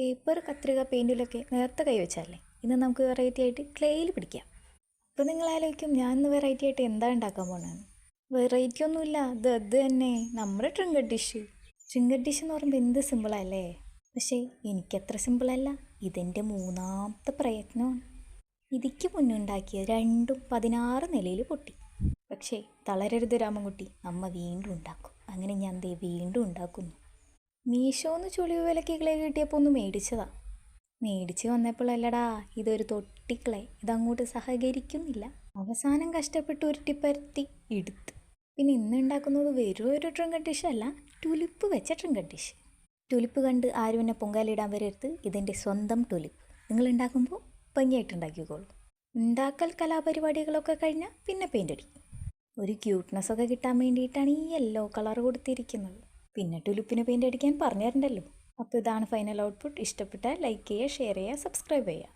Paper കത്രിക പെയിന്റിലൊക്കെ നേരത്തെ കൈ ഇന്ന് നമുക്ക് വെറൈറ്റി ആയിട്ട് ക്ലേയിൽ പിടിക്കാം. അപ്പോൾ നിങ്ങൾ ആലോചിക്കും ഞാൻ ഇന്ന് വെറൈറ്റി ആയിട്ട് എന്താ ഉണ്ടാക്കാൻ പോകണമെന്ന് വെറൈറ്റി ഒന്നുമില്ല ഇത് അത് തന്നെ. നമ്മുടെ ട്രിങ്കഡ് ഡിഷ് ട്രിങ്കഡ് ഡിഷ് എന്ന് പറയുമ്പോൾ എന്ത് സിമ്പിളല്ലേ പക്ഷേ എനിക്കത്ര സിമ്പിളല്ല ഇതെന്റെ മൂന്നാമത്തെ പ്രയത്നമാണ് ഇതിക്ക് മുന്നുണ്ടാക്കിയ രണ്ടും പതിനാറ് നിലയിൽ പൊട്ടി. പക്ഷേ തളരരുത് രാമൻകുട്ടി. അമ്മ വീണ്ടും ഉണ്ടാക്കും. അങ്ങനെ ഞാൻ ദേ വീണ്ടും ഉണ്ടാക്കുന്നു. മീഷോന്ന് ചുളിവ് വിലക്ക് ക്ലേ കിട്ടിയപ്പോൾ ഒന്ന് മേടിച്ചതാ. മേടിച്ച് വന്നപ്പോഴല്ലടാ ഇതൊരു തൊട്ടിക്കളെ. ഇതങ്ങോട്ട് സഹകരിക്കുന്നില്ല. അവസാനം കഷ്ടപ്പെട്ട് ഉരുട്ടിപ്പരത്തി എടുത്ത്. പിന്നെ ഇന്ന് ഉണ്ടാക്കുന്നത് വെറും ഒരു ട്രിങ്കഡ് ഡിഷ് അല്ല ടുലിപ്പ് വെച്ച ട്രിങ്കഡ് ഡിഷ് ടുലിപ്പ് കണ്ട് ആരും എന്നെ പൊങ്കാലിടാൻ വരരുത്. ഇതെന്റെ സ്വന്തം ടുലിപ്പ് നിങ്ങൾ ഉണ്ടാക്കുമ്പോൾ ഭംഗിയായിട്ട് ഉണ്ടാക്കിക്കോളൂ. ഉണ്ടാക്കൽ കലാപരിപാടികളൊക്കെ കഴിഞ്ഞാൽ പിന്നെ പെയിന്റ് അടിക്കും. ഒരു ക്യൂട്ട്നെസ് ഒക്കെ കിട്ടാൻ വേണ്ടിയിട്ടാണ് ഈ യെല്ലോ കളർ കൊടുത്തിരിക്കുന്നത്. പിന്നെ ടുലിപ്പിന് പെയിന്റ് അടിക്കാൻ പറഞ്ഞു തരണ്ടല്ലോ അപ്പോൾ ഇതാണ് ഫൈനൽ ഔട്ട്പുട്ട് ഇഷ്ടപ്പെട്ടാൽ ലൈക്ക് ചെയ്യുക ഷെയർ ചെയ്യുക സബ്സ്ക്രൈബ് ചെയ്യുക.